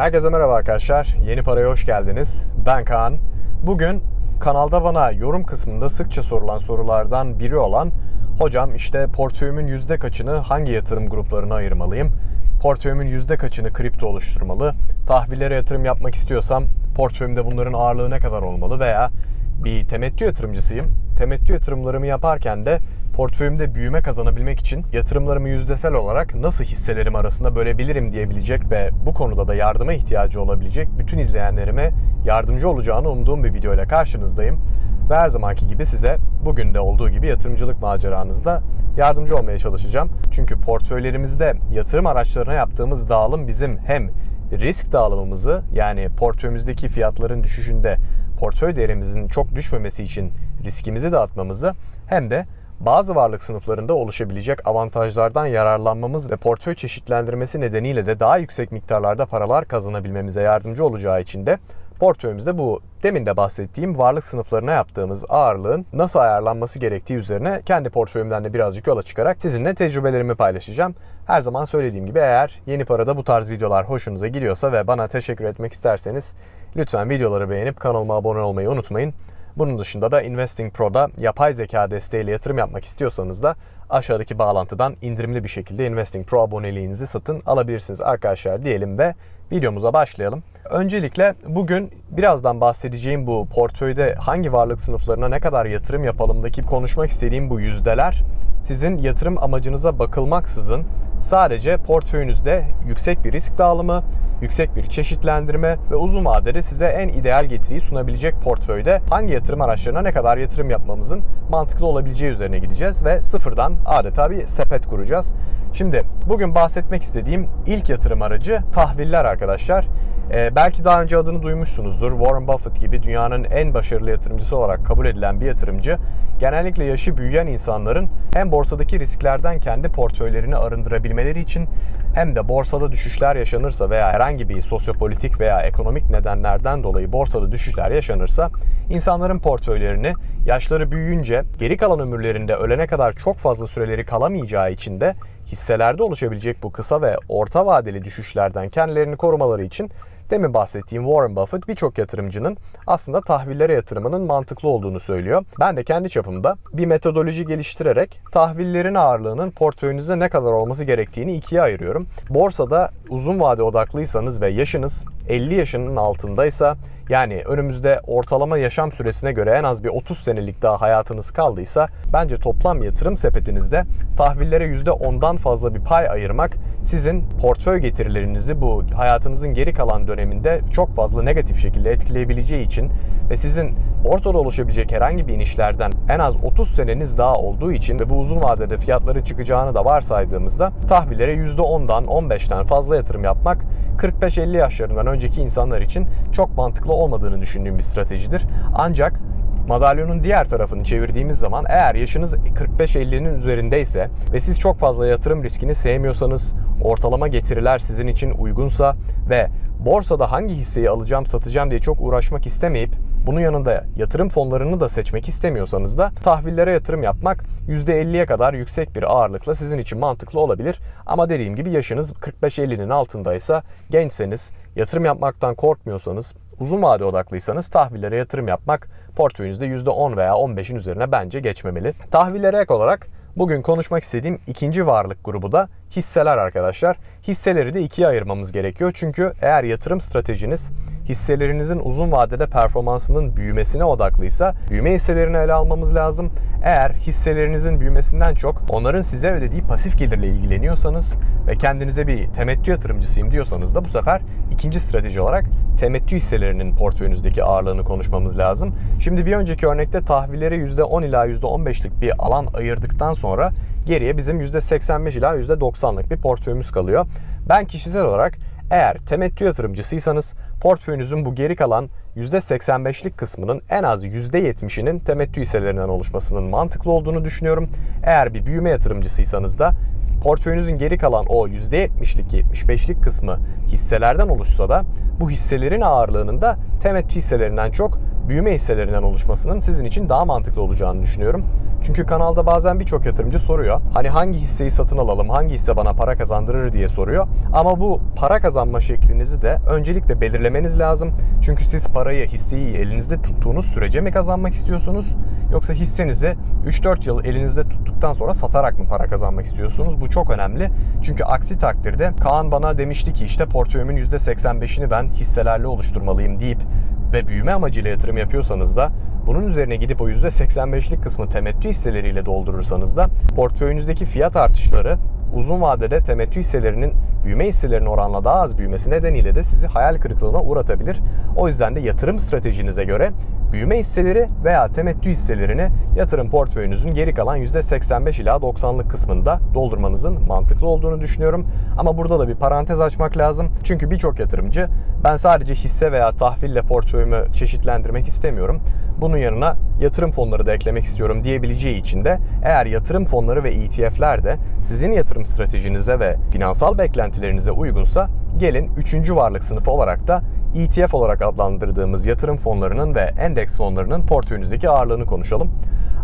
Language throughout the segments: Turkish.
Herkese merhaba arkadaşlar. Yeni Paraya hoş geldiniz. Ben Kaan. Bugün kanalda bana yorum kısmında sıkça sorulan sorulardan biri olan Hocam işte portföyümün yüzde kaçını hangi yatırım gruplarına ayırmalıyım? Portföyümün yüzde kaçını kripto oluşturmalı? Tahvillere yatırım yapmak istiyorsam portföyümde bunların ağırlığı ne kadar olmalı? Veya bir temettü yatırımcısıyım. Temettü yatırımlarımı yaparken de portföyümde büyüme kazanabilmek için yatırımlarımı yüzdesel olarak nasıl hisselerim arasında bölebilirim diyebilecek ve bu konuda da yardıma ihtiyacı olabilecek bütün izleyenlerime yardımcı olacağını umduğum bir video ile karşınızdayım. Ve her zamanki gibi size bugün de olduğu gibi yatırımcılık maceranızda yardımcı olmaya çalışacağım. Çünkü portföylerimizde yatırım araçlarına yaptığımız dağılım bizim hem risk dağılımımızı yani portföyümüzdeki fiyatların düşüşünde portföy değerimizin çok düşmemesi için riskimizi dağıtmamızı hem de bazı varlık sınıflarında oluşabilecek avantajlardan yararlanmamız ve portföy çeşitlendirmesi nedeniyle de daha yüksek miktarlarda paralar kazanabilmemize yardımcı olacağı için de portföyümüzde bu demin de bahsettiğim varlık sınıflarına yaptığımız ağırlığın nasıl ayarlanması gerektiği üzerine kendi portföyümden de birazcık yola çıkarak sizinle tecrübelerimi paylaşacağım. Her zaman söylediğim gibi eğer yeni parada bu tarz videolar hoşunuza gidiyorsa ve bana teşekkür etmek isterseniz lütfen videoları beğenip kanalıma abone olmayı unutmayın. Bunun dışında da Investing Pro'da yapay zeka desteğiyle yatırım yapmak istiyorsanız da aşağıdaki bağlantıdan indirimli bir şekilde Investing Pro aboneliğinizi satın alabilirsiniz arkadaşlar diyelim ve videomuza başlayalım. Öncelikle bugün birazdan bahsedeceğim bu portföyde hangi varlık sınıflarına ne kadar yatırım yapalımdaki konuşmak istediğim bu yüzdeler sizin yatırım amacınıza bakılmaksızın sadece portföyünüzde yüksek bir risk dağılımı, yüksek bir çeşitlendirme ve uzun vadede size en ideal getiriyi sunabilecek portföyde hangi yatırım araçlarına ne kadar yatırım yapmamızın mantıklı olabileceği üzerine gideceğiz ve sıfırdan adeta bir sepet kuracağız. Şimdi bugün bahsetmek istediğim ilk yatırım aracı tahviller arkadaşlar. Ee, belki daha önce adını duymuşsunuzdur. Warren Buffett gibi dünyanın en başarılı yatırımcısı olarak kabul edilen bir yatırımcı genellikle yaşı büyüyen insanların hem borsadaki risklerden kendi portföylerini arındırabilmeleri için hem de borsada düşüşler yaşanırsa veya herhangi bir sosyopolitik veya ekonomik nedenlerden dolayı borsada düşüşler yaşanırsa insanların portföylerini yaşları büyüyünce geri kalan ömürlerinde ölene kadar çok fazla süreleri kalamayacağı için de hisselerde oluşabilecek bu kısa ve orta vadeli düşüşlerden kendilerini korumaları için Demin bahsettiğim Warren Buffett birçok yatırımcının aslında tahvillere yatırımının mantıklı olduğunu söylüyor. Ben de kendi çapımda bir metodoloji geliştirerek tahvillerin ağırlığının portföyünüzde ne kadar olması gerektiğini ikiye ayırıyorum. Borsada uzun vade odaklıysanız ve yaşınız 50 yaşının altındaysa yani önümüzde ortalama yaşam süresine göre en az bir 30 senelik daha hayatınız kaldıysa bence toplam yatırım sepetinizde tahvillere %10'dan fazla bir pay ayırmak sizin portföy getirilerinizi bu hayatınızın geri kalan döneminde çok fazla negatif şekilde etkileyebileceği için ve sizin ortada oluşabilecek herhangi bir inişlerden en az 30 seneniz daha olduğu için ve bu uzun vadede fiyatların çıkacağını da varsaydığımızda tahvillere %10'dan 15'ten fazla yatırım yapmak 45-50 yaşlarından önceki insanlar için çok mantıklı olmadığını düşündüğüm bir stratejidir. Ancak madalyonun diğer tarafını çevirdiğimiz zaman eğer yaşınız 45-50'nin üzerindeyse ve siz çok fazla yatırım riskini sevmiyorsanız, ortalama getiriler sizin için uygunsa ve borsada hangi hisseyi alacağım satacağım diye çok uğraşmak istemeyip bunun yanında yatırım fonlarını da seçmek istemiyorsanız da tahvillere yatırım yapmak %50'ye kadar yüksek bir ağırlıkla sizin için mantıklı olabilir. Ama dediğim gibi yaşınız 45-50'nin altındaysa, gençseniz, yatırım yapmaktan korkmuyorsanız, uzun vade odaklıysanız tahvillere yatırım yapmak portföyünüzde %10 veya 15'in üzerine bence geçmemeli. Tahvillere ek olarak Bugün konuşmak istediğim ikinci varlık grubu da hisseler arkadaşlar. Hisseleri de ikiye ayırmamız gerekiyor. Çünkü eğer yatırım stratejiniz hisselerinizin uzun vadede performansının büyümesine odaklıysa büyüme hisselerini ele almamız lazım. Eğer hisselerinizin büyümesinden çok onların size ödediği pasif gelirle ilgileniyorsanız ve kendinize bir temettü yatırımcısıyım diyorsanız da bu sefer ikinci strateji olarak temettü hisselerinin portföyünüzdeki ağırlığını konuşmamız lazım. Şimdi bir önceki örnekte tahvillere %10 ila %15'lik bir alan ayırdıktan sonra geriye bizim %85 ila %90'lık bir portföyümüz kalıyor. Ben kişisel olarak eğer temettü yatırımcısıysanız portföyünüzün bu geri kalan %85'lik kısmının en az %70'inin temettü hisselerinden oluşmasının mantıklı olduğunu düşünüyorum. Eğer bir büyüme yatırımcısıysanız da portföyünüzün geri kalan o %70'lik 75'lik kısmı hisselerden oluşsa da bu hisselerin ağırlığının da temettü hisselerinden çok büyüme hisselerinden oluşmasının sizin için daha mantıklı olacağını düşünüyorum. Çünkü kanalda bazen birçok yatırımcı soruyor. Hani hangi hisseyi satın alalım, hangi hisse bana para kazandırır diye soruyor. Ama bu para kazanma şeklinizi de öncelikle belirlemeniz lazım. Çünkü siz parayı, hisseyi elinizde tuttuğunuz sürece mi kazanmak istiyorsunuz? Yoksa hissenizi 3-4 yıl elinizde tuttuktan sonra satarak mı para kazanmak istiyorsunuz? Bu çok önemli. Çünkü aksi takdirde Kaan bana demişti ki işte portföyümün %85'ini ben hisselerle oluşturmalıyım deyip ve büyüme amacıyla yatırım yapıyorsanız da bunun üzerine gidip o %85'lik kısmı temettü hisseleriyle doldurursanız da portföyünüzdeki fiyat artışları uzun vadede temettü hisselerinin büyüme hisselerinin oranla daha az büyümesi nedeniyle de sizi hayal kırıklığına uğratabilir. O yüzden de yatırım stratejinize göre büyüme hisseleri veya temettü hisselerini yatırım portföyünüzün geri kalan %85 ila 90'lık kısmında doldurmanızın mantıklı olduğunu düşünüyorum. Ama burada da bir parantez açmak lazım. Çünkü birçok yatırımcı ben sadece hisse veya tahville portföyümü çeşitlendirmek istemiyorum. Bunun yanına yatırım fonları da eklemek istiyorum diyebileceği için de eğer yatırım fonları ve ETF'ler de sizin yatırım stratejinize ve finansal beklentilerinize uygunsa gelin 3. varlık sınıfı olarak da ETF olarak adlandırdığımız yatırım fonlarının ve endeks fonlarının portföyünüzdeki ağırlığını konuşalım.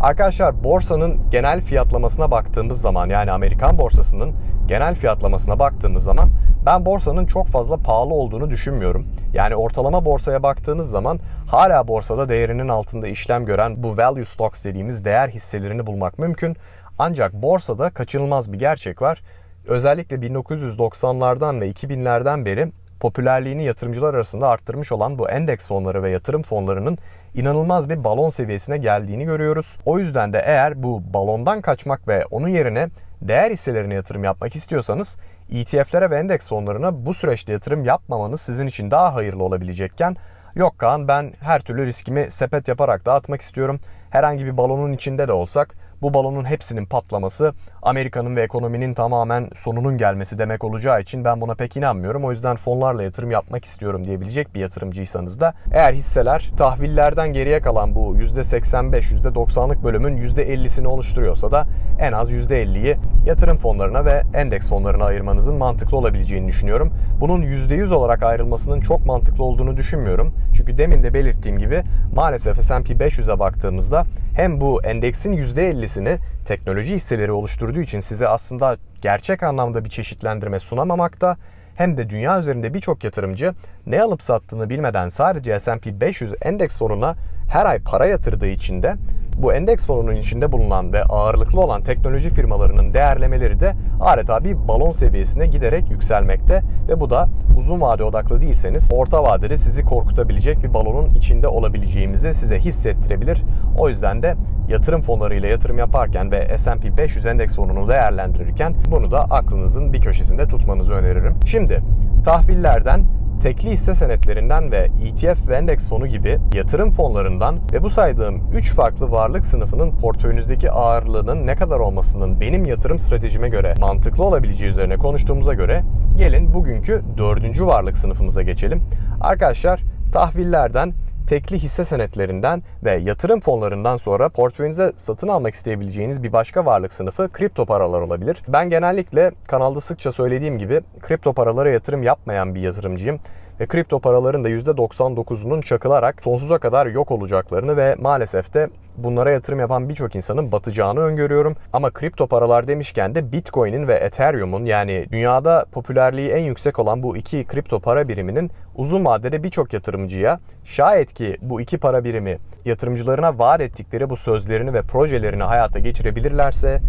Arkadaşlar borsanın genel fiyatlamasına baktığımız zaman yani Amerikan borsasının genel fiyatlamasına baktığımız zaman ben borsanın çok fazla pahalı olduğunu düşünmüyorum. Yani ortalama borsaya baktığınız zaman hala borsada değerinin altında işlem gören bu value stocks dediğimiz değer hisselerini bulmak mümkün. Ancak borsada kaçınılmaz bir gerçek var. Özellikle 1990'lardan ve 2000'lerden beri popülerliğini yatırımcılar arasında arttırmış olan bu endeks fonları ve yatırım fonlarının inanılmaz bir balon seviyesine geldiğini görüyoruz. O yüzden de eğer bu balondan kaçmak ve onun yerine değer hisselerine yatırım yapmak istiyorsanız ETF'lere ve endeks fonlarına bu süreçte yatırım yapmamanız sizin için daha hayırlı olabilecekken yok Kaan ben her türlü riskimi sepet yaparak dağıtmak istiyorum. Herhangi bir balonun içinde de olsak bu balonun hepsinin patlaması Amerika'nın ve ekonominin tamamen sonunun gelmesi demek olacağı için ben buna pek inanmıyorum. O yüzden fonlarla yatırım yapmak istiyorum diyebilecek bir yatırımcıysanız da eğer hisseler tahvillerden geriye kalan bu %85, %90'lık bölümün %50'sini oluşturuyorsa da en az %50'yi yatırım fonlarına ve endeks fonlarına ayırmanızın mantıklı olabileceğini düşünüyorum. Bunun %100 olarak ayrılmasının çok mantıklı olduğunu düşünmüyorum. Çünkü demin de belirttiğim gibi maalesef S&P 500'e baktığımızda hem bu endeksin %50'sini teknoloji hisseleri oluşturduğu için size aslında gerçek anlamda bir çeşitlendirme sunamamakta hem de dünya üzerinde birçok yatırımcı ne alıp sattığını bilmeden sadece S&P 500 endeks fonuna her ay para yatırdığı için de bu endeks fonunun içinde bulunan ve ağırlıklı olan teknoloji firmalarının değerlemeleri de adeta bir balon seviyesine giderek yükselmekte ve bu da uzun vade odaklı değilseniz orta vadede sizi korkutabilecek bir balonun içinde olabileceğimizi size hissettirebilir. O yüzden de yatırım fonlarıyla yatırım yaparken ve S&P 500 endeks fonunu değerlendirirken bunu da aklınızın bir köşesinde tutmanızı öneririm. Şimdi tahvillerden tekli hisse senetlerinden ve ETF ve endeks fonu gibi yatırım fonlarından ve bu saydığım 3 farklı varlık sınıfının portföyünüzdeki ağırlığının ne kadar olmasının benim yatırım stratejime göre mantıklı olabileceği üzerine konuştuğumuza göre gelin bugünkü dördüncü varlık sınıfımıza geçelim. Arkadaşlar tahvillerden tekli hisse senetlerinden ve yatırım fonlarından sonra portföyünüze satın almak isteyebileceğiniz bir başka varlık sınıfı kripto paralar olabilir. Ben genellikle kanalda sıkça söylediğim gibi kripto paralara yatırım yapmayan bir yatırımcıyım ve kripto paraların da %99'unun çakılarak sonsuza kadar yok olacaklarını ve maalesef de bunlara yatırım yapan birçok insanın batacağını öngörüyorum. Ama kripto paralar demişken de Bitcoin'in ve Ethereum'un yani dünyada popülerliği en yüksek olan bu iki kripto para biriminin uzun vadede birçok yatırımcıya şayet ki bu iki para birimi yatırımcılarına vaat ettikleri bu sözlerini ve projelerini hayata geçirebilirlerse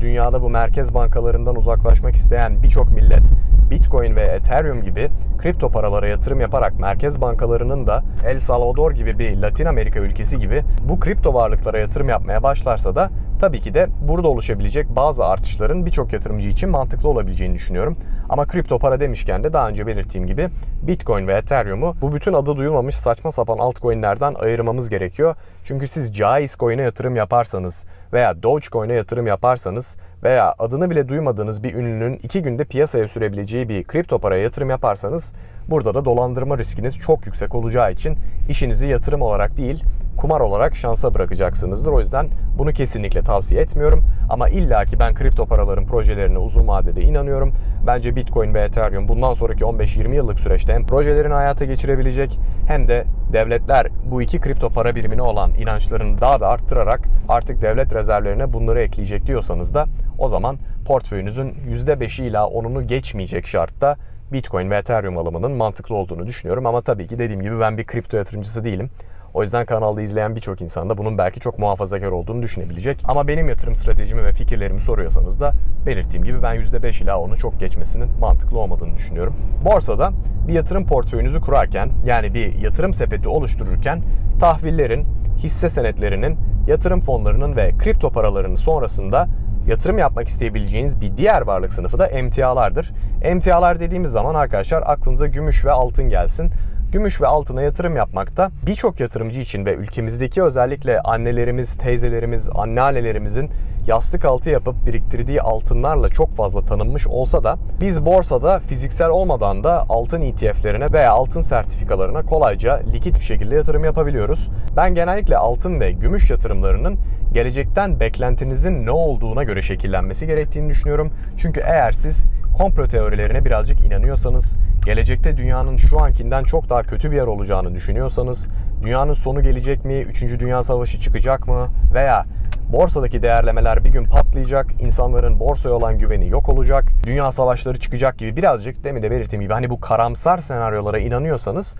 dünyada bu merkez bankalarından uzaklaşmak isteyen birçok millet Bitcoin ve Ethereum gibi kripto paralara yatırım yaparak merkez bankalarının da El Salvador gibi bir Latin Amerika ülkesi gibi bu kripto varlıklara yatırım yapmaya başlarsa da tabii ki de burada oluşabilecek bazı artışların birçok yatırımcı için mantıklı olabileceğini düşünüyorum. Ama kripto para demişken de daha önce belirttiğim gibi Bitcoin ve Ethereum'u bu bütün adı duyulmamış saçma sapan altcoin'lerden ayırmamız gerekiyor. Çünkü siz caiz coin'e yatırım yaparsanız veya Dogecoin'e yatırım yaparsanız veya adını bile duymadığınız bir ünlünün iki günde piyasaya sürebileceği bir kripto paraya yatırım yaparsanız burada da dolandırma riskiniz çok yüksek olacağı için işinizi yatırım olarak değil kumar olarak şansa bırakacaksınızdır. O yüzden bunu kesinlikle tavsiye etmiyorum. Ama illaki ben kripto paraların projelerine uzun vadede inanıyorum. Bence Bitcoin ve Ethereum bundan sonraki 15-20 yıllık süreçte hem projelerini hayata geçirebilecek hem de devletler bu iki kripto para birimine olan inançlarını daha da arttırarak artık devlet rezervlerine bunları ekleyecek diyorsanız da o zaman portföyünüzün %5'i ila 10'unu geçmeyecek şartta Bitcoin ve Ethereum alımının mantıklı olduğunu düşünüyorum. Ama tabii ki dediğim gibi ben bir kripto yatırımcısı değilim. O yüzden kanalda izleyen birçok insan da bunun belki çok muhafazakar olduğunu düşünebilecek. Ama benim yatırım stratejimi ve fikirlerimi soruyorsanız da belirttiğim gibi ben %5 ila onu çok geçmesinin mantıklı olmadığını düşünüyorum. Borsada bir yatırım portföyünüzü kurarken yani bir yatırım sepeti oluştururken tahvillerin, hisse senetlerinin, yatırım fonlarının ve kripto paralarının sonrasında yatırım yapmak isteyebileceğiniz bir diğer varlık sınıfı da emtialardır. Emtialar dediğimiz zaman arkadaşlar aklınıza gümüş ve altın gelsin. Gümüş ve altına yatırım yapmakta birçok yatırımcı için ve ülkemizdeki özellikle annelerimiz, teyzelerimiz, anneannelerimizin yastık altı yapıp biriktirdiği altınlarla çok fazla tanınmış olsa da biz borsada fiziksel olmadan da altın ETF'lerine veya altın sertifikalarına kolayca likit bir şekilde yatırım yapabiliyoruz. Ben genellikle altın ve gümüş yatırımlarının gelecekten beklentinizin ne olduğuna göre şekillenmesi gerektiğini düşünüyorum. Çünkü eğer siz komplo teorilerine birazcık inanıyorsanız, gelecekte dünyanın şu ankinden çok daha kötü bir yer olacağını düşünüyorsanız, dünyanın sonu gelecek mi, 3. Dünya Savaşı çıkacak mı veya borsadaki değerlemeler bir gün patlayacak, insanların borsaya olan güveni yok olacak, dünya savaşları çıkacak gibi birazcık demin de belirttiğim gibi hani bu karamsar senaryolara inanıyorsanız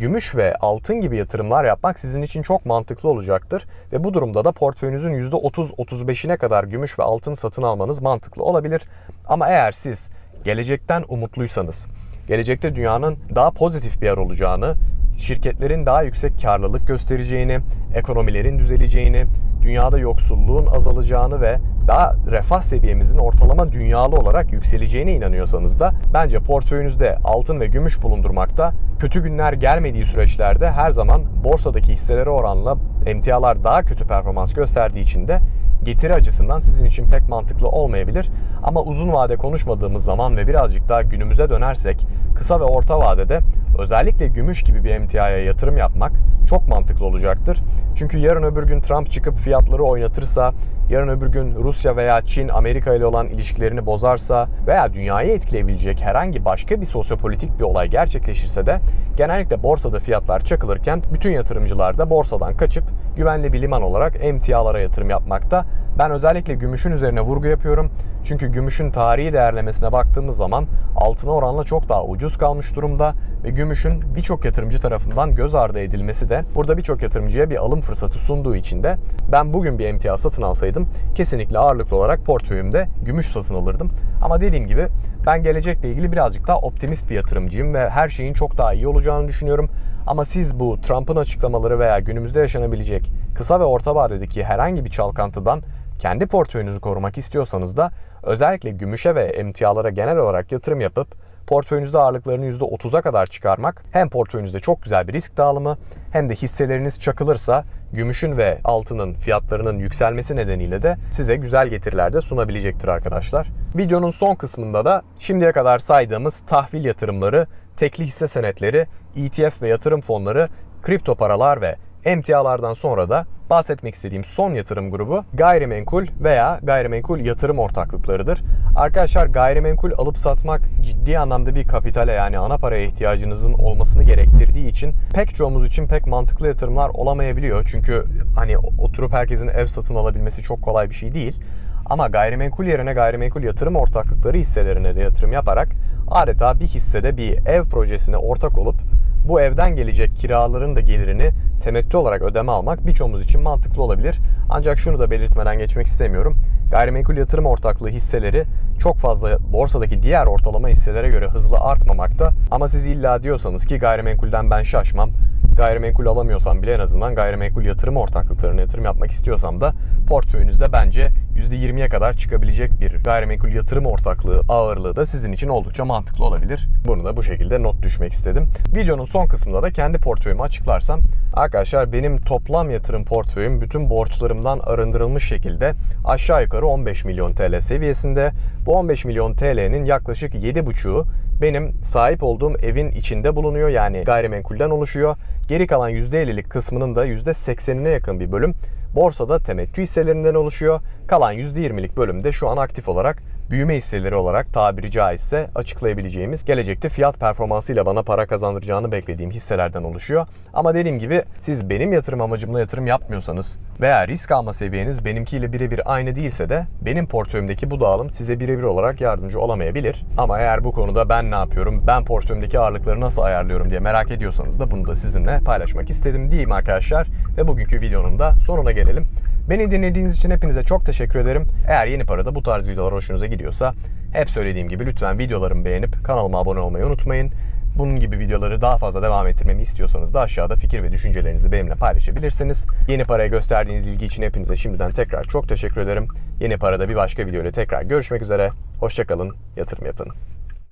gümüş ve altın gibi yatırımlar yapmak sizin için çok mantıklı olacaktır. Ve bu durumda da portföyünüzün %30-35'ine kadar gümüş ve altın satın almanız mantıklı olabilir. Ama eğer siz gelecekten umutluysanız, gelecekte dünyanın daha pozitif bir yer olacağını, şirketlerin daha yüksek karlılık göstereceğini, ekonomilerin düzeleceğini, dünyada yoksulluğun azalacağını ve daha refah seviyemizin ortalama dünyalı olarak yükseleceğine inanıyorsanız da bence portföyünüzde altın ve gümüş bulundurmakta kötü günler gelmediği süreçlerde her zaman borsadaki hisselere oranla emtialar daha kötü performans gösterdiği için de getiri açısından sizin için pek mantıklı olmayabilir. Ama uzun vade konuşmadığımız zaman ve birazcık daha günümüze dönersek kısa ve orta vadede özellikle gümüş gibi bir emtiaya yatırım yapmak çok mantıklı olacaktır. Çünkü yarın öbür gün Trump çıkıp fiyatları oynatırsa, yarın öbür gün Rusya veya Çin Amerika ile olan ilişkilerini bozarsa veya dünyayı etkileyebilecek herhangi başka bir sosyopolitik bir olay gerçekleşirse de genellikle borsada fiyatlar çakılırken bütün yatırımcılar da borsadan kaçıp güvenli bir liman olarak emtialara yatırım yapmakta. Ben özellikle gümüşün üzerine vurgu yapıyorum. Çünkü gümüşün tarihi değerlemesine baktığımız zaman altına oranla çok daha ucuz kalmış durumda ve gümüşün birçok yatırımcı tarafından göz ardı edilmesi de burada birçok yatırımcıya bir alım fırsatı sunduğu için de ben bugün bir emtia satın alsaydım kesinlikle ağırlıklı olarak portföyümde gümüş satın alırdım. Ama dediğim gibi ben gelecekle ilgili birazcık daha optimist bir yatırımcıyım ve her şeyin çok daha iyi olacağını düşünüyorum. Ama siz bu Trump'ın açıklamaları veya günümüzde yaşanabilecek kısa ve orta vadedeki herhangi bir çalkantıdan kendi portföyünüzü korumak istiyorsanız da özellikle gümüşe ve emtialara genel olarak yatırım yapıp portföyünüzde ağırlıklarını %30'a kadar çıkarmak hem portföyünüzde çok güzel bir risk dağılımı hem de hisseleriniz çakılırsa gümüşün ve altının fiyatlarının yükselmesi nedeniyle de size güzel getiriler de sunabilecektir arkadaşlar. Videonun son kısmında da şimdiye kadar saydığımız tahvil yatırımları, tekli hisse senetleri, ETF ve yatırım fonları, kripto paralar ve emtialardan sonra da bahsetmek istediğim son yatırım grubu gayrimenkul veya gayrimenkul yatırım ortaklıklarıdır. Arkadaşlar gayrimenkul alıp satmak ciddi anlamda bir kapitale yani ana paraya ihtiyacınızın olmasını gerektirdiği için pek çoğumuz için pek mantıklı yatırımlar olamayabiliyor. Çünkü hani oturup herkesin ev satın alabilmesi çok kolay bir şey değil. Ama gayrimenkul yerine gayrimenkul yatırım ortaklıkları hisselerine de yatırım yaparak adeta bir hissede bir ev projesine ortak olup bu evden gelecek kiraların da gelirini temettü olarak ödeme almak birçoğumuz için mantıklı olabilir. Ancak şunu da belirtmeden geçmek istemiyorum. Gayrimenkul yatırım ortaklığı hisseleri çok fazla borsadaki diğer ortalama hisselere göre hızlı artmamakta. Ama siz illa diyorsanız ki gayrimenkulden ben şaşmam. Gayrimenkul alamıyorsam bile en azından gayrimenkul yatırım ortaklıklarına yatırım yapmak istiyorsam da portföyünüzde bence %20'ye kadar çıkabilecek bir gayrimenkul yatırım ortaklığı ağırlığı da sizin için oldukça mantıklı olabilir. Bunu da bu şekilde not düşmek istedim. Videonun son kısmında da kendi portföyümü açıklarsam arkadaşlar benim toplam yatırım portföyüm bütün borçlarımdan arındırılmış şekilde aşağı yukarı 15 milyon TL seviyesinde. Bu 15 milyon TL'nin yaklaşık 7,5'u benim sahip olduğum evin içinde bulunuyor. Yani gayrimenkulden oluşuyor. Geri kalan %50'lik kısmının da %80'ine yakın bir bölüm borsada temettü hisselerinden oluşuyor. Kalan %20'lik bölümde şu an aktif olarak büyüme hisseleri olarak tabiri caizse açıklayabileceğimiz gelecekte fiyat performansıyla bana para kazandıracağını beklediğim hisselerden oluşuyor. Ama dediğim gibi siz benim yatırım amacımla yatırım yapmıyorsanız veya risk alma seviyeniz benimkiyle birebir aynı değilse de benim portföyümdeki bu dağılım size birebir olarak yardımcı olamayabilir. Ama eğer bu konuda ben ne yapıyorum, ben portföyümdeki ağırlıkları nasıl ayarlıyorum diye merak ediyorsanız da bunu da sizinle paylaşmak istedim diyeyim arkadaşlar. Ve bugünkü videonun da sonuna gelelim. Beni dinlediğiniz için hepinize çok teşekkür ederim. Eğer yeni parada bu tarz videolar hoşunuza gidiyorsa hep söylediğim gibi lütfen videolarımı beğenip kanalıma abone olmayı unutmayın. Bunun gibi videoları daha fazla devam ettirmemi istiyorsanız da aşağıda fikir ve düşüncelerinizi benimle paylaşabilirsiniz. Yeni paraya gösterdiğiniz ilgi için hepinize şimdiden tekrar çok teşekkür ederim. Yeni parada bir başka video ile tekrar görüşmek üzere. Hoşçakalın, yatırım yapın.